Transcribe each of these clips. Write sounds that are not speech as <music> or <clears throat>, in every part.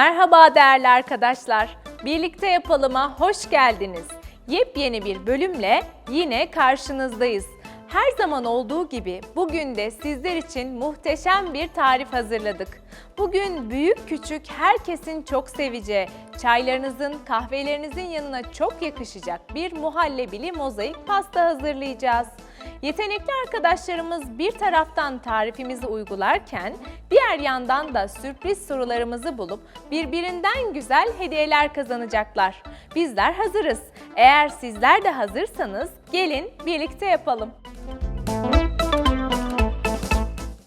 Merhaba değerli arkadaşlar. Birlikte yapalıma hoş geldiniz. Yepyeni bir bölümle yine karşınızdayız. Her zaman olduğu gibi bugün de sizler için muhteşem bir tarif hazırladık. Bugün büyük küçük herkesin çok seveceği, çaylarınızın, kahvelerinizin yanına çok yakışacak bir muhallebili mozaik pasta hazırlayacağız. Yetenekli arkadaşlarımız bir taraftan tarifimizi uygularken diğer yandan da sürpriz sorularımızı bulup birbirinden güzel hediyeler kazanacaklar. Bizler hazırız. Eğer sizler de hazırsanız gelin birlikte yapalım.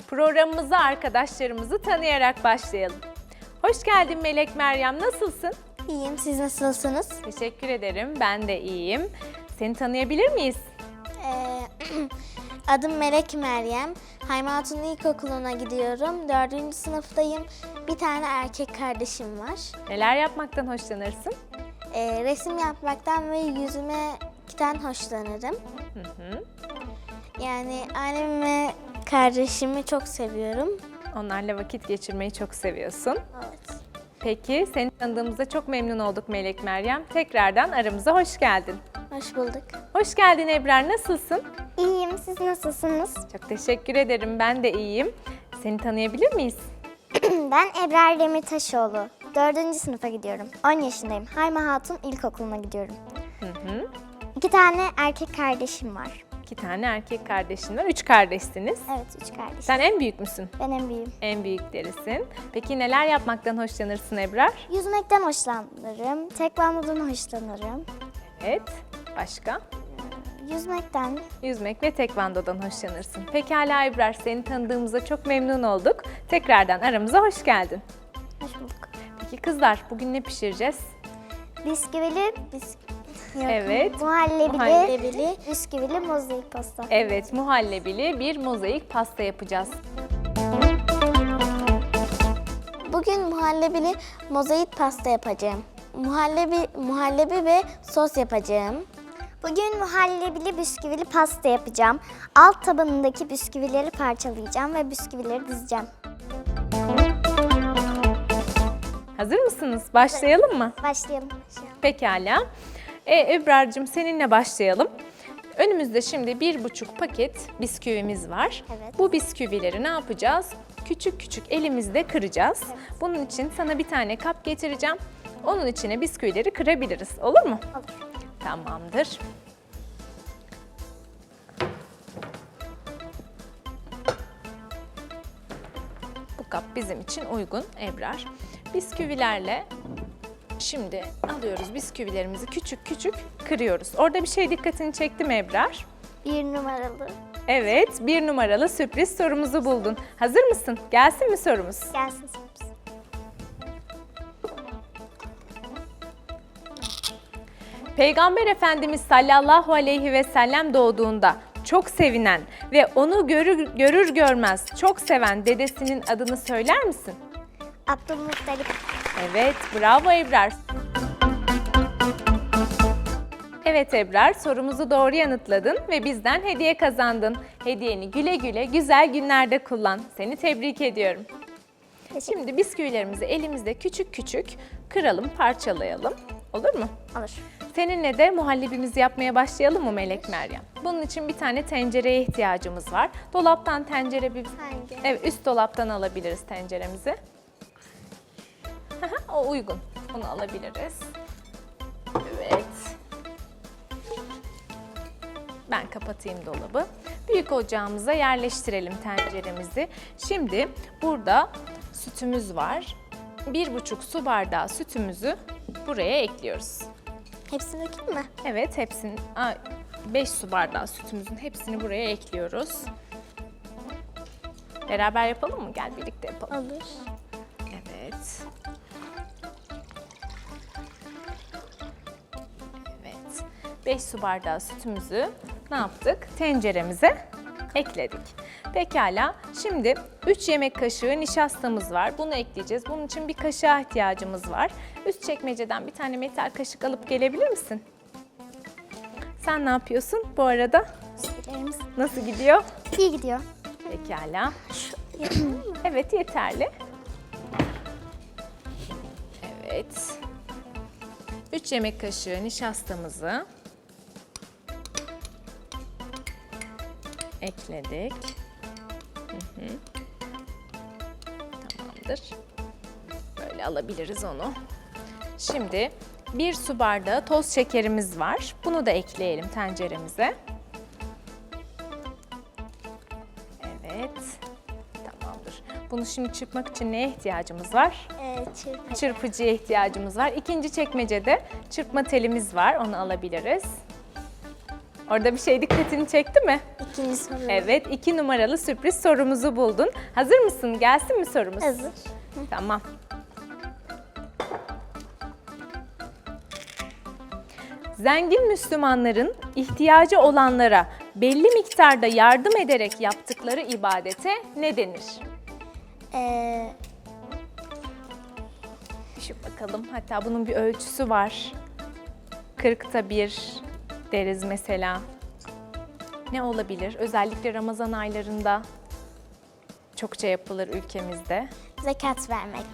Programımıza arkadaşlarımızı tanıyarak başlayalım. Hoş geldin Melek Meryem, nasılsın? İyiyim, siz nasılsınız? Teşekkür ederim, ben de iyiyim. Seni tanıyabilir miyiz? Ee, <laughs> adım Melek Meryem. Haymatun İlkokulu'na gidiyorum. Dördüncü sınıftayım. Bir tane erkek kardeşim var. Neler yapmaktan hoşlanırsın? Ee, resim yapmaktan ve yüzüme kiten hoşlanırım. Hı hı. Yani annemi ve kardeşimi çok seviyorum. Onlarla vakit geçirmeyi çok seviyorsun. Evet. Peki, seni tanıdığımızda çok memnun olduk Melek Meryem. Tekrardan aramıza hoş geldin. Hoş bulduk. Hoş geldin Ebrar, nasılsın? İyiyim, siz nasılsınız? Çok teşekkür ederim, ben de iyiyim. Seni tanıyabilir miyiz? <clears throat> Ben Ebrar Demirtaşoğlu. Dördüncü sınıfa gidiyorum. 10 yaşındayım. Hayma Hatun İlkokulu'na gidiyorum. Hı hı. İki tane erkek kardeşim var. İki tane erkek kardeşin var, üç kardeşsiniz. Evet, üç kardeş. Sen en büyük müsün? Ben en büyüğüm. En büyüklerisin. Peki neler yapmaktan hoşlanırsın Ebrar? Yüzmekten hoşlanırım. Tekvandodan hoşlanırım. Evet. Başka? Yüzmekten Yüzmek ve tekvandodan hoşlanırsın. Pekala Ebrar, seni tanıdığımıza çok memnun olduk. Tekrardan aramıza hoş geldin. hoş bulduk. Peki kızlar, bugün ne pişireceğiz? Bisküvili, bis... Yok, Evet. Muhallebili, Muhallebili. bisküvili mozaik pasta. Evet, muhallebili bir mozaik pasta yapacağız. Bugün muhallebili mozaik pasta yapacağım. Muhallebi, muhallebi ve sos yapacağım. Bugün muhallebili bisküvili pasta yapacağım. Alt tabanındaki bisküvileri parçalayacağım ve bisküvileri dizeceğim. Hazır mısınız? Başlayalım mı? Başlayalım. Pekala. E, Ebrar'cığım seninle başlayalım. Önümüzde şimdi bir buçuk paket bisküvimiz var. Evet. Bu bisküvileri ne yapacağız? Küçük küçük elimizde kıracağız. Bunun için sana bir tane kap getireceğim. Onun içine bisküvileri kırabiliriz. Olur mu? Olur. Tamamdır. Bu kap bizim için uygun Ebrar. Bisküvilerle şimdi alıyoruz bisküvilerimizi küçük küçük kırıyoruz. Orada bir şey dikkatini çekti mi Ebrar? Bir numaralı. Evet, bir numaralı sürpriz sorumuzu buldun. Hazır mısın? Gelsin mi sorumuz? Gelsin sorumuz. Peygamber Efendimiz sallallahu aleyhi ve sellem doğduğunda çok sevinen ve onu görür, görür görmez çok seven dedesinin adını söyler misin? Abdülmuttalip. Evet, bravo Ebrar. Evet Ebrar, sorumuzu doğru yanıtladın ve bizden hediye kazandın. Hediyeni güle güle güzel günlerde kullan. Seni tebrik ediyorum. Şimdi bisküvilerimizi elimizde küçük küçük kıralım, parçalayalım. Olur mu? Olur. Seninle de muhallebimizi yapmaya başlayalım mı Melek Meryem? Bunun için bir tane tencereye ihtiyacımız var. Dolaptan tencere bir... Hangi? Evet, üst dolaptan alabiliriz tenceremizi. O uygun. Onu alabiliriz. Evet. Ben kapatayım dolabı. Büyük ocağımıza yerleştirelim tenceremizi. Şimdi burada sütümüz var. Bir buçuk su bardağı sütümüzü buraya ekliyoruz. Hepsini dökeyim mi? Evet, hepsini 5 su bardağı sütümüzün hepsini buraya ekliyoruz. Beraber yapalım mı? Gel birlikte yapalım. Olur. Evet. Evet. 5 su bardağı sütümüzü ne yaptık? Tenceremize ekledik. Pekala. Şimdi 3 yemek kaşığı nişastamız var. Bunu ekleyeceğiz. Bunun için bir kaşığa ihtiyacımız var. Üst çekmeceden bir tane metal kaşık alıp gelebilir misin? Sen ne yapıyorsun bu arada? Nasıl gidiyor? iyi gidiyor. Pekala. Evet yeterli. Evet. 3 yemek kaşığı nişastamızı ekledik. Hı hı. Tamamdır. Böyle alabiliriz onu. Şimdi bir su bardağı toz şekerimiz var. Bunu da ekleyelim tenceremize. Evet. Tamamdır. Bunu şimdi çırpmak için neye ihtiyacımız var? Ee, çırpı. Çırpıcıya ihtiyacımız var. İkinci çekmecede çırpma telimiz var. Onu alabiliriz. Orada bir şey dikkatini çekti mi? İkinci soru. Evet, iki numaralı sürpriz sorumuzu buldun. Hazır mısın? Gelsin mi sorumuz? Hazır. Tamam. Zengin Müslümanların ihtiyacı olanlara belli miktarda yardım ederek yaptıkları ibadete ne denir? Ee, Düşün bakalım. Hatta bunun bir ölçüsü var. Kırkta bir deriz mesela. Ne olabilir? Özellikle Ramazan aylarında çokça yapılır ülkemizde. zekat vermek.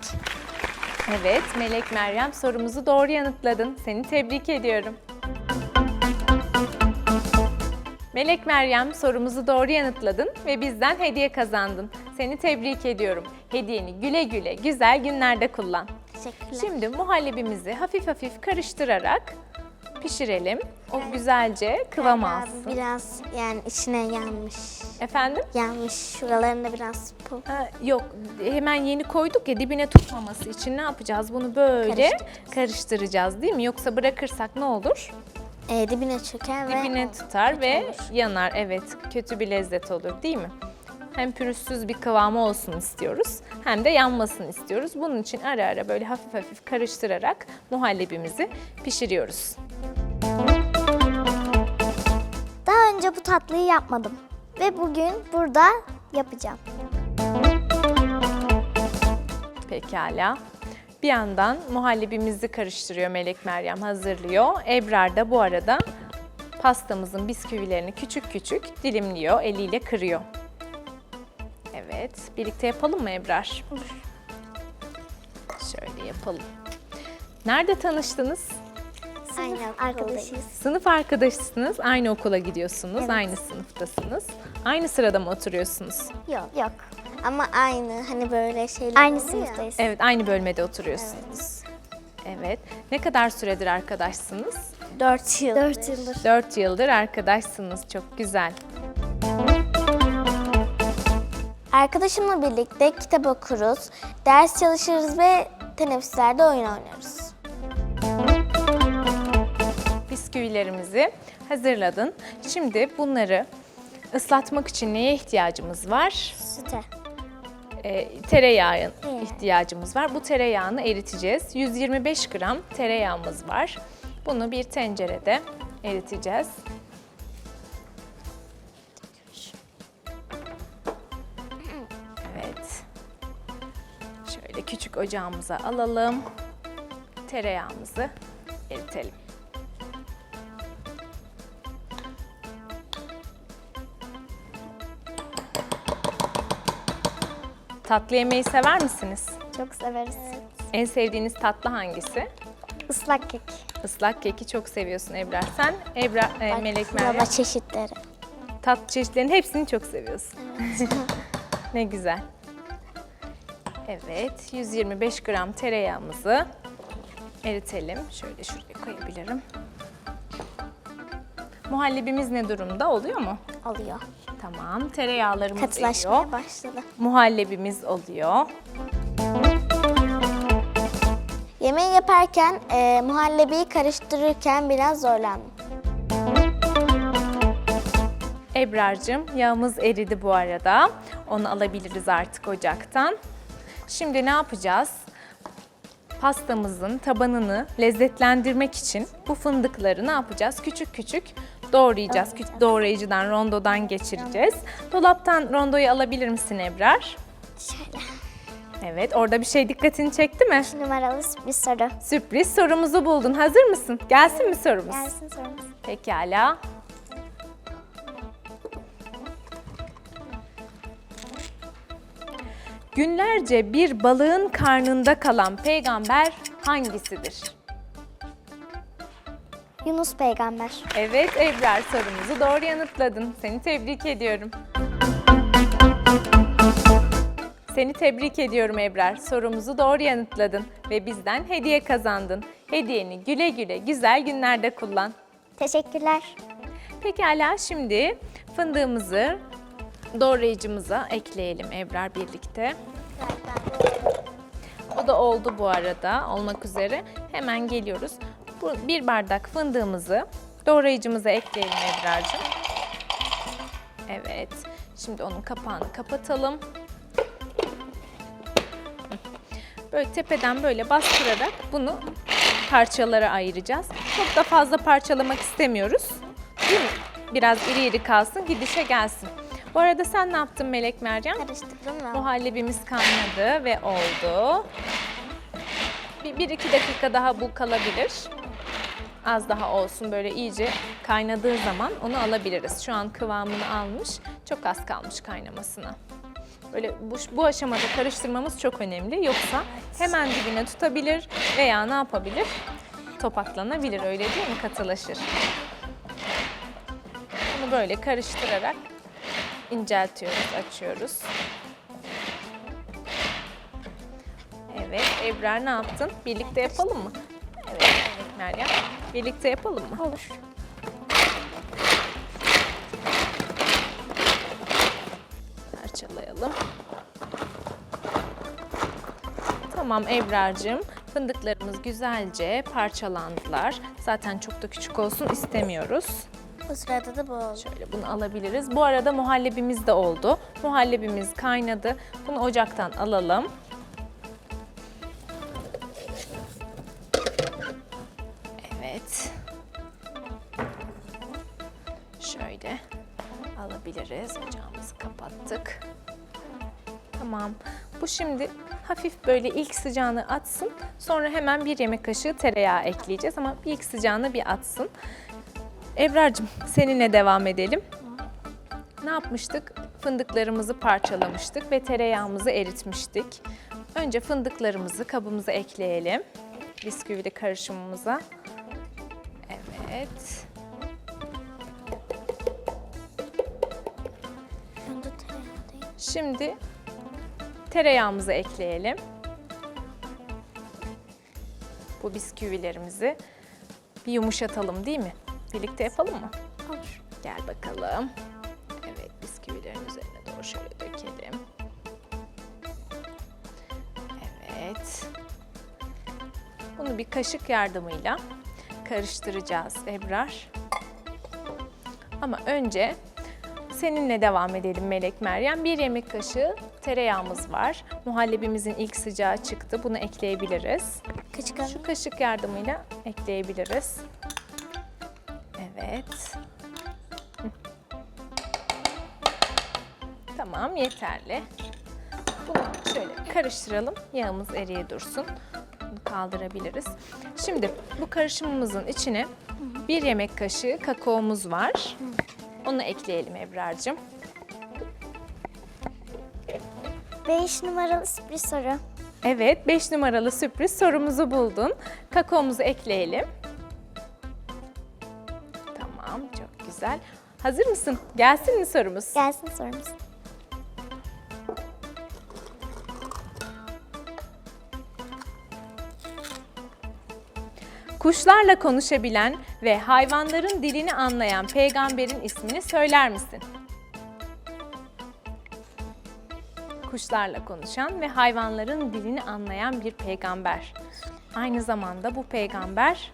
Evet, Melek Meryem sorumuzu doğru yanıtladın. Seni tebrik ediyorum. Melek Meryem sorumuzu doğru yanıtladın ve bizden hediye kazandın. Seni tebrik ediyorum. Hediyeni güle güle güzel günlerde kullan. Teşekkürler. Şimdi muhallebimizi hafif hafif karıştırarak pişirelim. O güzelce kıvam Abi alsın. Biraz yani içine yanmış. Efendim? Yanmış. Şuralarında biraz pul. Ha, yok hemen yeni koyduk ya dibine tutmaması için ne yapacağız? Bunu böyle Karıştıracağız. karıştıracağız değil mi? Yoksa bırakırsak ne olur? Ee, dibine çöker ve Dibine tutar kötü ve olur. yanar. Evet kötü bir lezzet olur değil mi? Hem pürüzsüz bir kıvamı olsun istiyoruz hem de yanmasını istiyoruz. Bunun için ara ara böyle hafif hafif karıştırarak muhallebimizi pişiriyoruz. Daha önce bu tatlıyı yapmadım. Ve bugün burada yapacağım. Pekala. Bir yandan muhallebimizi karıştırıyor Melek Meryem hazırlıyor. Ebrar da bu arada pastamızın bisküvilerini küçük küçük dilimliyor, eliyle kırıyor. Evet, birlikte yapalım mı Ebrar? Şöyle yapalım. Nerede tanıştınız? Aynı Arkadaşıyız. Sınıf arkadaşısınız, aynı okula gidiyorsunuz, aynı sınıftasınız. Aynı sırada mı oturuyorsunuz? Yok. Yok. Ama aynı hani böyle şeyler Aynı oluyor ya. sınıftayız. Evet, aynı bölmede oturuyorsunuz. Evet. Ne kadar süredir arkadaşsınız? Dört yıl. 4 yıldır. 4 yıldır arkadaşsınız. Çok güzel. Arkadaşımla birlikte kitap okuruz, ders çalışırız ve teneffüslerde oyun oynarız. Bisküvilerimizi hazırladın. Şimdi bunları ıslatmak için neye ihtiyacımız var? Süte. Ee, tereyağı ihtiyacımız var. Bu tereyağını eriteceğiz. 125 gram tereyağımız var. Bunu bir tencerede eriteceğiz. Ocağımıza alalım. Tereyağımızı eritelim. Tatlı yemeği sever misiniz? Çok severiz. En sevdiğiniz tatlı hangisi? Islak kek. Islak keki çok seviyorsun Ebrar. Sen Ebrar, e, Melek Meryem çeşitleri. tatlı çeşitlerinin hepsini çok seviyorsun. <laughs> ne güzel. Evet, 125 gram tereyağımızı eritelim. Şöyle şuraya koyabilirim. Muhallebimiz ne durumda? Oluyor mu? Oluyor. Tamam, tereyağlarımız eriyor. Katılaşmaya başladı. Muhallebimiz oluyor. Yemeği yaparken e, muhallebiyi karıştırırken biraz zorlandım. Ebrar'cığım yağımız eridi bu arada. Onu alabiliriz artık ocaktan. Şimdi ne yapacağız? Pastamızın tabanını lezzetlendirmek için bu fındıkları ne yapacağız? Küçük küçük doğrayacağız. Küçük doğrayıcıdan, rondodan geçireceğiz. Dolaptan rondoyu alabilir misin Ebrar? Şöyle. Evet, orada bir şey dikkatini çekti mi? Numaralı bir soru. Sürpriz sorumuzu buldun. Hazır mısın? Gelsin mi sorumuz? Gelsin sorumuz. Pekala. Günlerce bir balığın karnında kalan peygamber hangisidir? Yunus peygamber. Evet Ebrar sorumuzu doğru yanıtladın. Seni tebrik ediyorum. Seni tebrik ediyorum Ebrar. Sorumuzu doğru yanıtladın ve bizden hediye kazandın. Hediyeni güle güle güzel günlerde kullan. Teşekkürler. Pekala şimdi fındığımızı doğrayıcımıza ekleyelim Ebrar birlikte. O da oldu bu arada olmak üzere. Hemen geliyoruz. Bir bardak fındığımızı doğrayıcımıza ekleyelim Ebrar'cığım. Evet. Şimdi onun kapağını kapatalım. Böyle tepeden böyle bastırarak bunu parçalara ayıracağız. Çok da fazla parçalamak istemiyoruz. Değil mi? Biraz iri iri kalsın, gidişe gelsin. Bu arada sen ne yaptın Melek Meryem? Karıştırdım da. Muhallebimiz kaynadı ve oldu. Bir, bir iki dakika daha bu kalabilir. Az daha olsun böyle iyice kaynadığı zaman onu alabiliriz. Şu an kıvamını almış. Çok az kalmış kaynamasına. Böyle bu, bu aşamada karıştırmamız çok önemli. Yoksa hemen dibine tutabilir veya ne yapabilir? Topaklanabilir öyle değil mi? Katılaşır. Bunu böyle karıştırarak inceltiyoruz, açıyoruz. Evet, Ebrar ne yaptın? Birlikte yapalım mı? Evet, evet Meryem. Birlikte yapalım mı? Olur. Parçalayalım. Tamam Ebrar'cığım. Fındıklarımız güzelce parçalandılar. Zaten çok da küçük olsun istemiyoruz. Bu sırada da bu oldu. Şöyle bunu alabiliriz. Bu arada muhallebimiz de oldu. Muhallebimiz kaynadı. Bunu ocaktan alalım. Evet. Şöyle alabiliriz. Ocağımızı kapattık. Tamam. Bu şimdi hafif böyle ilk sıcağını atsın. Sonra hemen bir yemek kaşığı tereyağı ekleyeceğiz ama ilk sıcağını bir atsın. Ebrar'cığım seninle devam edelim. Ne yapmıştık? Fındıklarımızı parçalamıştık ve tereyağımızı eritmiştik. Önce fındıklarımızı kabımıza ekleyelim. Bisküvili karışımımıza. Evet. Şimdi tereyağımızı ekleyelim. Bu bisküvilerimizi bir yumuşatalım değil mi? Birlikte yapalım mı? Olur. Gel bakalım. Evet, bisküvilerin üzerine doğru şöyle dökelim. Evet. Bunu bir kaşık yardımıyla karıştıracağız Ebrar. Ama önce seninle devam edelim Melek Meryem. Bir yemek kaşığı tereyağımız var. Muhallebimizin ilk sıcağı çıktı. Bunu ekleyebiliriz. Hanım. Şu kaşık yardımıyla ekleyebiliriz. Evet. Tamam yeterli. Bunu şöyle karıştıralım. Yağımız eriye dursun. Bunu kaldırabiliriz. Şimdi bu karışımımızın içine bir yemek kaşığı kakaomuz var. Onu ekleyelim Ebrar'cığım. 5 numaralı sürpriz soru. Evet, 5 numaralı sürpriz sorumuzu buldun. Kakaomuzu ekleyelim. Güzel. Hazır mısın? Gelsin mi sorumuz? Gelsin sorumuz. Kuşlarla konuşabilen ve hayvanların dilini anlayan peygamberin ismini söyler misin? Kuşlarla konuşan ve hayvanların dilini anlayan bir peygamber. Aynı zamanda bu peygamber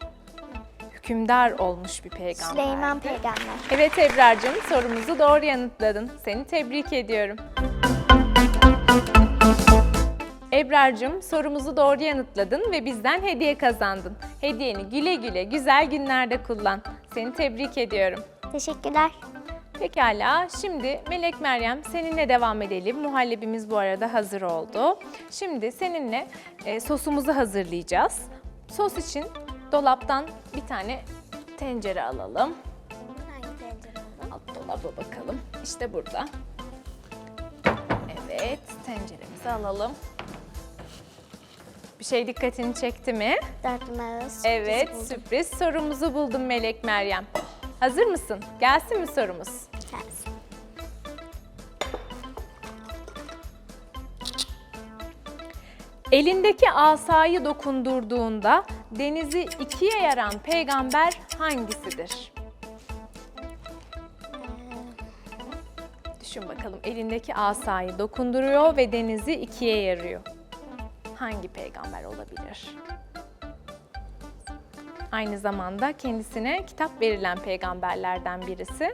hükümdar olmuş bir peygamber. Süleyman peygamber. Evet Ebrar'cığım sorumuzu doğru yanıtladın. Seni tebrik ediyorum. Ebrar'cığım sorumuzu doğru yanıtladın ve bizden hediye kazandın. Hediyeni güle güle güzel günlerde kullan. Seni tebrik ediyorum. Teşekkürler. Pekala, şimdi Melek Meryem seninle devam edelim. Muhallebimiz bu arada hazır oldu. Şimdi seninle e, sosumuzu hazırlayacağız. Sos için dolaptan bir tane tencere alalım. Hangi tencere oldu? Alt dolaba bakalım. İşte burada. Evet, tenceremizi alalım. Bir şey dikkatini çekti mi? Dört numaralı sürpriz Evet, buldum. sürpriz sorumuzu buldum Melek Meryem. Hazır mısın? Gelsin mi sorumuz? Gelsin. Elindeki asayı dokundurduğunda denizi ikiye yaran peygamber hangisidir? Düşün bakalım elindeki asayı dokunduruyor ve denizi ikiye yarıyor. Hangi peygamber olabilir? Aynı zamanda kendisine kitap verilen peygamberlerden birisi.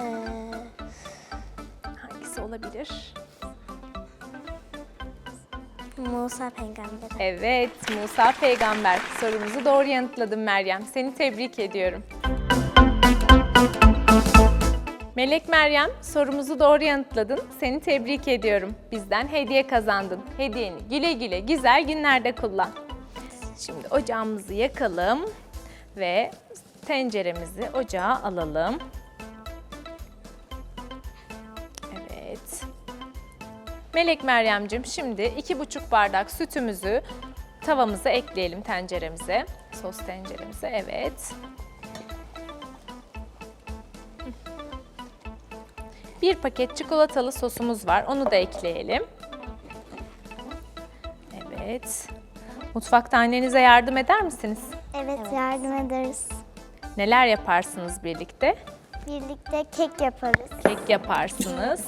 Ee, Hangisi olabilir? Musa peygamberi. Evet, Musa peygamber. Sorumuzu doğru yanıtladın Meryem. Seni tebrik ediyorum. Melek Meryem, sorumuzu doğru yanıtladın. Seni tebrik ediyorum. Bizden hediye kazandın. Hediyeni güle güle güzel günlerde kullan. Şimdi ocağımızı yakalım ve tenceremizi ocağa alalım. Melek Meryem'cim şimdi iki buçuk bardak sütümüzü tavamıza ekleyelim tenceremize. Sos tenceremize evet. Bir paket çikolatalı sosumuz var. Onu da ekleyelim. Evet. Mutfakta annenize yardım eder misiniz? Evet, yardım ederiz. Neler yaparsınız birlikte? Birlikte kek yaparız. Kek yaparsınız.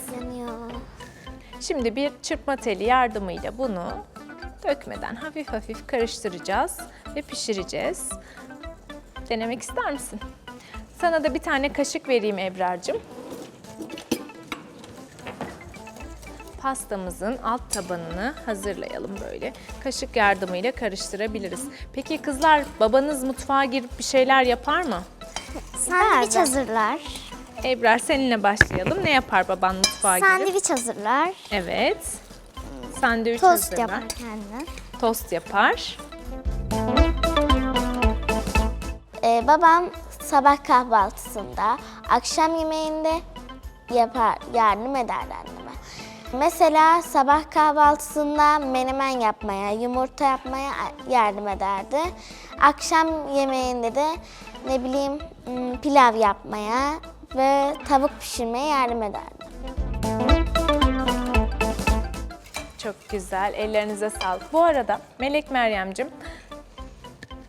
Şimdi bir çırpma teli yardımıyla bunu dökmeden hafif hafif karıştıracağız ve pişireceğiz. Denemek ister misin? Sana da bir tane kaşık vereyim Ebrar'cığım. Pastamızın alt tabanını hazırlayalım böyle. Kaşık yardımıyla karıştırabiliriz. Peki kızlar babanız mutfağa girip bir şeyler yapar mı? Sandviç hazırlar. Ebrar seninle başlayalım. Ne yapar baban mutfağa girip? Sandviç hazırlar. Evet. Sandviç Tost hazırlar. yapar kendine. Tost yapar. Ee, babam sabah kahvaltısında, akşam yemeğinde yapar, yardım ederdi anneme. Mesela sabah kahvaltısında menemen yapmaya, yumurta yapmaya yardım ederdi. Akşam yemeğinde de ne bileyim hmm, pilav yapmaya ve tavuk pişirmeye yardım ederdi. Çok güzel. Ellerinize sağlık. Bu arada Melek Meryem'cim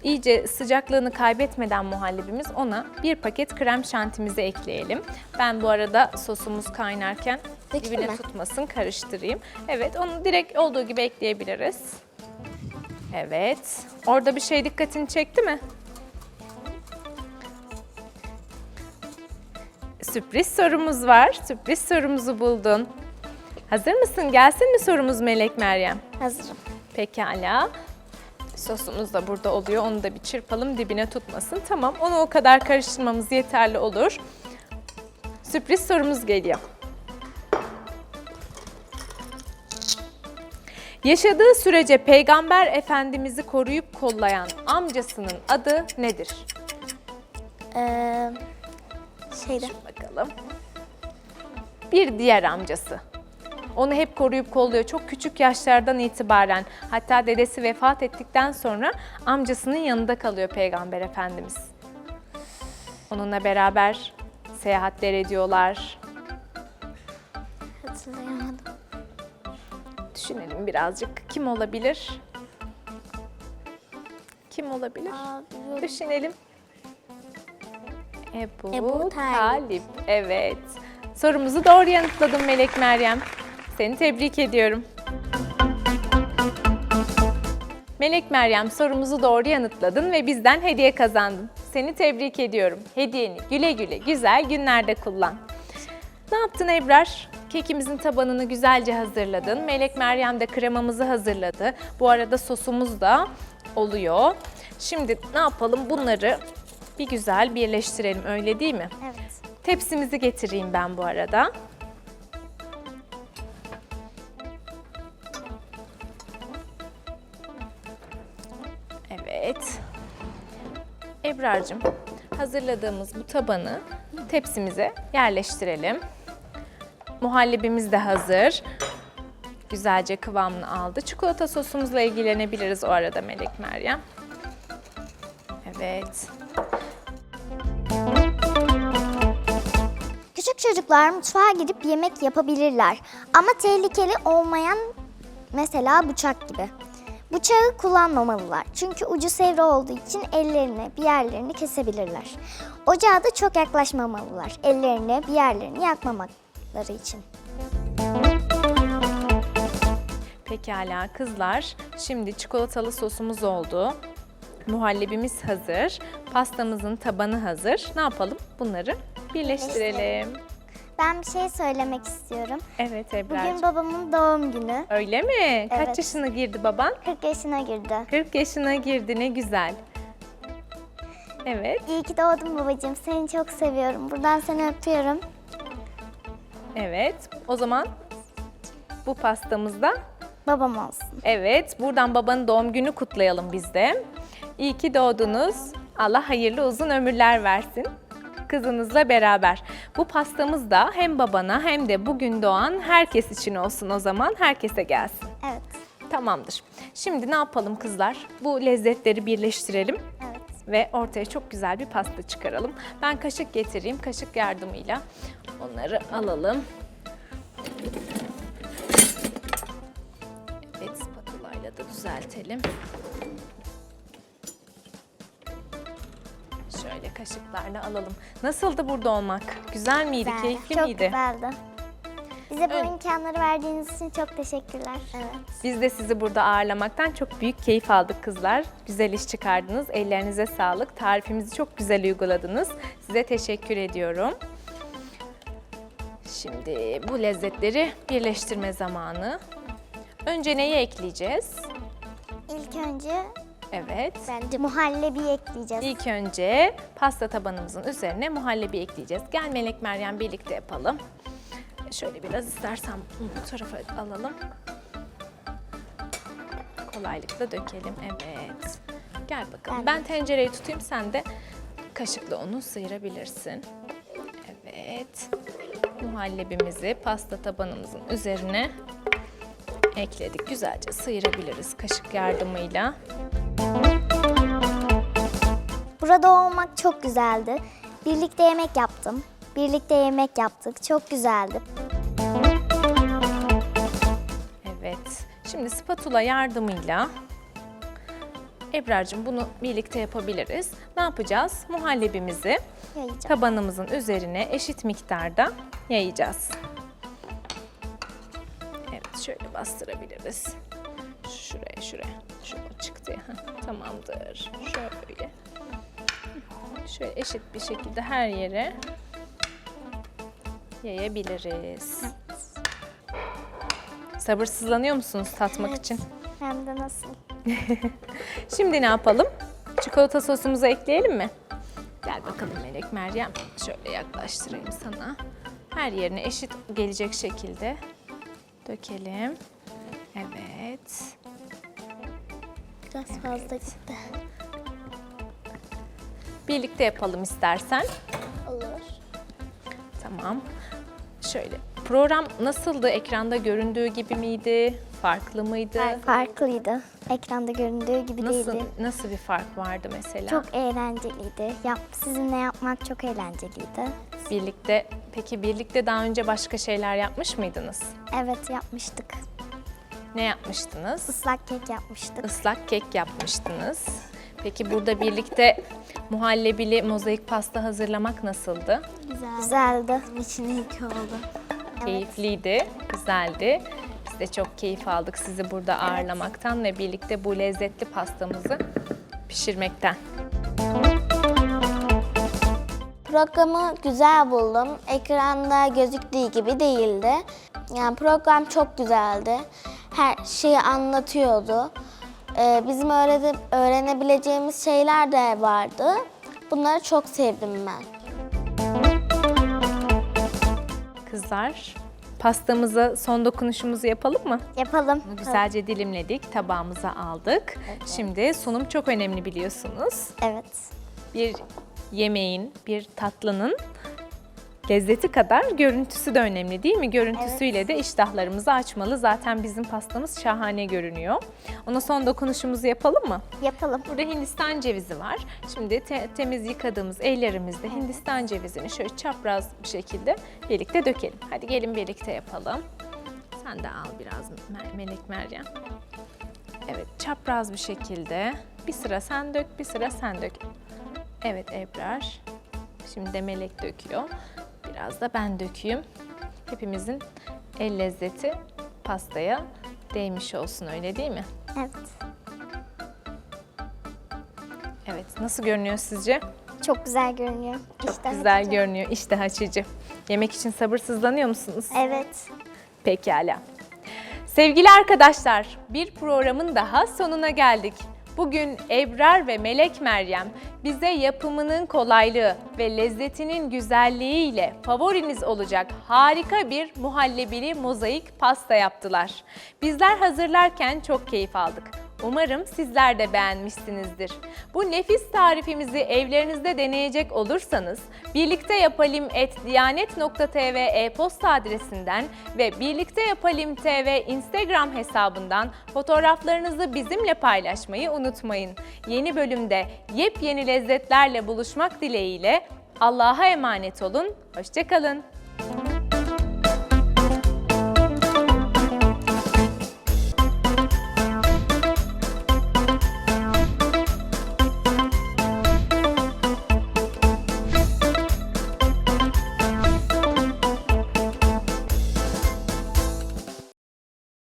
iyice sıcaklığını kaybetmeden muhallebimiz ona bir paket krem şantimizi ekleyelim. Ben bu arada sosumuz kaynarken Dökeyim dibine mi? tutmasın karıştırayım. Evet onu direkt olduğu gibi ekleyebiliriz. Evet. Orada bir şey dikkatini çekti mi? Sürpriz sorumuz var. Sürpriz sorumuzu buldun. Hazır mısın? Gelsin mi sorumuz Melek Meryem? Hazırım. Pekala. Sosumuz da burada oluyor. Onu da bir çırpalım dibine tutmasın. Tamam onu o kadar karıştırmamız yeterli olur. Sürpriz sorumuz geliyor. Yaşadığı sürece Peygamber Efendimiz'i koruyup kollayan amcasının adı nedir? Ee, şeyde. Bakalım. Bir diğer amcası. Onu hep koruyup kolluyor. Çok küçük yaşlardan itibaren hatta dedesi vefat ettikten sonra amcasının yanında kalıyor Peygamber Efendimiz. Onunla beraber seyahatler ediyorlar. Hatırlayamadım. Düşünelim birazcık. Kim olabilir? Kim olabilir? Biliyorum. Düşünelim. Ebu, Ebu Talip. Talip. Evet. Sorumuzu doğru yanıtladın Melek Meryem. Seni tebrik ediyorum. Melek Meryem sorumuzu doğru yanıtladın ve bizden hediye kazandın. Seni tebrik ediyorum. Hediyeni güle güle güzel günlerde kullan. Ne yaptın Ebrar? Kekimizin tabanını güzelce hazırladın. Melek Meryem de kremamızı hazırladı. Bu arada sosumuz da oluyor. Şimdi ne yapalım? Bunları bir güzel birleştirelim öyle değil mi? Evet. Tepsimizi getireyim ben bu arada. Evet. Ebrar'cığım hazırladığımız bu tabanı tepsimize yerleştirelim. Muhallebimiz de hazır. güzelce kıvamını aldı. Çikolata sosumuzla ilgilenebiliriz o arada Melek Meryem. Evet. Çocuklar mutfağa gidip yemek yapabilirler. Ama tehlikeli olmayan mesela bıçak gibi. Bıçağı kullanmamalılar. Çünkü ucu sivri olduğu için ellerini bir yerlerini kesebilirler. Ocağa da çok yaklaşmamalılar. Ellerini bir yerlerini yakmamaları için. Pekala kızlar. Şimdi çikolatalı sosumuz oldu. Muhallebimiz hazır. Pastamızın tabanı hazır. Ne yapalım? Bunları birleştirelim. Ben bir şey söylemek istiyorum. Evet Ebrar'cığım. Bugün babamın doğum günü. Öyle mi? Kaç Evet. yaşına girdi baban? 40 yaşına girdi. 40 yaşına girdi ne güzel. Evet, İyi ki doğdun babacığım. Seni çok seviyorum. Buradan seni öpüyorum. evet. O zaman bu pastamızda Babam olsun. evet buradan babanın doğum günü kutlayalım biz de. İyi ki doğdunuz. Allah hayırlı uzun ömürler versin. Kızınızla beraber. Bu pastamız da hem babana hem de bugün doğan herkes için olsun o zaman. Herkese gelsin. Evet. Tamamdır. Şimdi ne yapalım kızlar? Bu lezzetleri birleştirelim. Evet. ve ortaya çok güzel bir pasta çıkaralım. Ben kaşık getireyim. Kaşık yardımıyla onları alalım. Evet, spatulayla da düzeltelim. Şöyle kaşıklarla alalım. Nasıldı burada olmak? Güzel miydi? Güzeldi. Keyifli çok miydi? güzeldi. Bize bu Evet. imkanları verdiğiniz için çok teşekkürler. Evet. Biz de sizi burada ağırlamaktan çok büyük keyif aldık kızlar. Güzel iş çıkardınız. Ellerinize sağlık. Tarifimizi çok güzel uyguladınız. Size teşekkür ediyorum. Şimdi bu lezzetleri birleştirme zamanı. Önce neyi ekleyeceğiz? İlk önce Evet. bence muhallebi ekleyeceğiz. İlk önce pasta tabanımızın üzerine muhallebi ekleyeceğiz. Gel Melek Meryem birlikte yapalım. Şöyle biraz istersen bu tarafa alalım. Kolaylıkla dökelim. Evet. Gel bakalım. Ben- Ben tencereyi tutayım sen de kaşıkla onu sıyırabilirsin. Evet. Muhallebimizi pasta tabanımızın üzerine ekledik. Güzelce sıyırabiliriz kaşık yardımıyla. Burada olmak çok güzeldi. Birlikte yemek yaptım. Birlikte yemek yaptık. Çok güzeldi. Evet. Şimdi spatula yardımıyla Ebrar'cığım bunu birlikte yapabiliriz. Ne yapacağız? Muhallebimizi Yayacağım. tabanımızın üzerine eşit miktarda yayacağız. Evet, şöyle bastırabiliriz. Şuraya, şuraya. Şu çıktı. Heh, tamamdır. Şöyle. Şöyle eşit bir şekilde her yere yayabiliriz. Sabırsızlanıyor musunuz tatmak Evet. için? Hem de nasıl? <laughs> Şimdi ne yapalım? Çikolata sosumuzu ekleyelim mi? Gel bakalım Melek Meryem. Şöyle yaklaştırayım sana. Her yerine eşit gelecek şekilde dökelim. Evet. Biraz fazla gitti. Birlikte yapalım istersen. Olur. Tamam. Şöyle. Program nasıldı? Ekranda göründüğü gibi miydi? Farklı mıydı? Farklıydı. Ekranda göründüğü gibi Nasıl değildi. nasıl bir fark vardı mesela? Çok eğlenceliydi. Yap, sizinle yapmak çok eğlenceliydi. birlikte. Peki birlikte daha önce başka şeyler yapmış mıydınız? Evet yapmıştık. Ne yapmıştınız? Islak kek yapmıştık. Islak kek yapmıştınız. Peki burada birlikte muhallebili mozaik pasta hazırlamak nasıldı? Güzel. Güzeldi. İçine iyi ki oldu. Keyifliydi, güzeldi. Biz de çok keyif aldık sizi burada ağırlamaktan ve birlikte bu lezzetli pastamızı pişirmekten. Programı güzel buldum. Ekranda gözüktüğü gibi değildi. Yani program çok güzeldi. Her şeyi anlatıyordu. Ee, bizim öğrenip, öğrenebileceğimiz şeyler de vardı. Bunları çok sevdim ben. Kızlar, pastamıza son dokunuşumuzu yapalım mı? Yapalım. Bunu güzelce dilimledik, tabağımıza aldık. Şimdi sunum çok önemli biliyorsunuz. Evet. bir yemeğin, bir tatlının lezzeti kadar görüntüsü de önemli değil mi? Görüntüsüyle de iştahlarımızı açmalı. Zaten bizim pastamız şahane görünüyor. Ona son dokunuşumuzu yapalım mı? Yapalım. Burada Hindistan cevizi var. Şimdi te- temiz yıkadığımız ellerimizle Hindistan cevizini şöyle çapraz bir şekilde birlikte dökelim. Hadi gelin birlikte yapalım. Sen de al biraz Melek Meryem. Evet çapraz bir şekilde. Bir sıra sen dök, bir sıra sen dök. Evet Ebrar. Şimdi de Melek döküyor. Biraz da ben dökeyim. Hepimizin el lezzeti pastaya değmiş olsun öyle değil mi? Evet. Evet nasıl görünüyor sizce? Çok güzel görünüyor. Çok İşte güzel açacağım. görünüyor. İşte açıcı. Yemek için sabırsızlanıyor musunuz? Evet. Pekala. Sevgili arkadaşlar, bir programın daha sonuna geldik. Bugün Ebrar ve Melek Meryem bize yapımının kolaylığı ve lezzetinin güzelliğiyle favoriniz olacak harika bir muhallebili mozaik pasta yaptılar. Bizler hazırlarken çok keyif aldık. Umarım sizler de beğenmişsinizdir. Bu nefis tarifimizi evlerinizde deneyecek olursanız birlikte yapalım et diyanet.tv e-posta adresinden ve birlikte yapalım tv Instagram hesabından fotoğraflarınızı bizimle paylaşmayı unutmayın. Yeni bölümde yepyeni lezzetlerle buluşmak dileğiyle Allah'a emanet olun, hoşçakalın.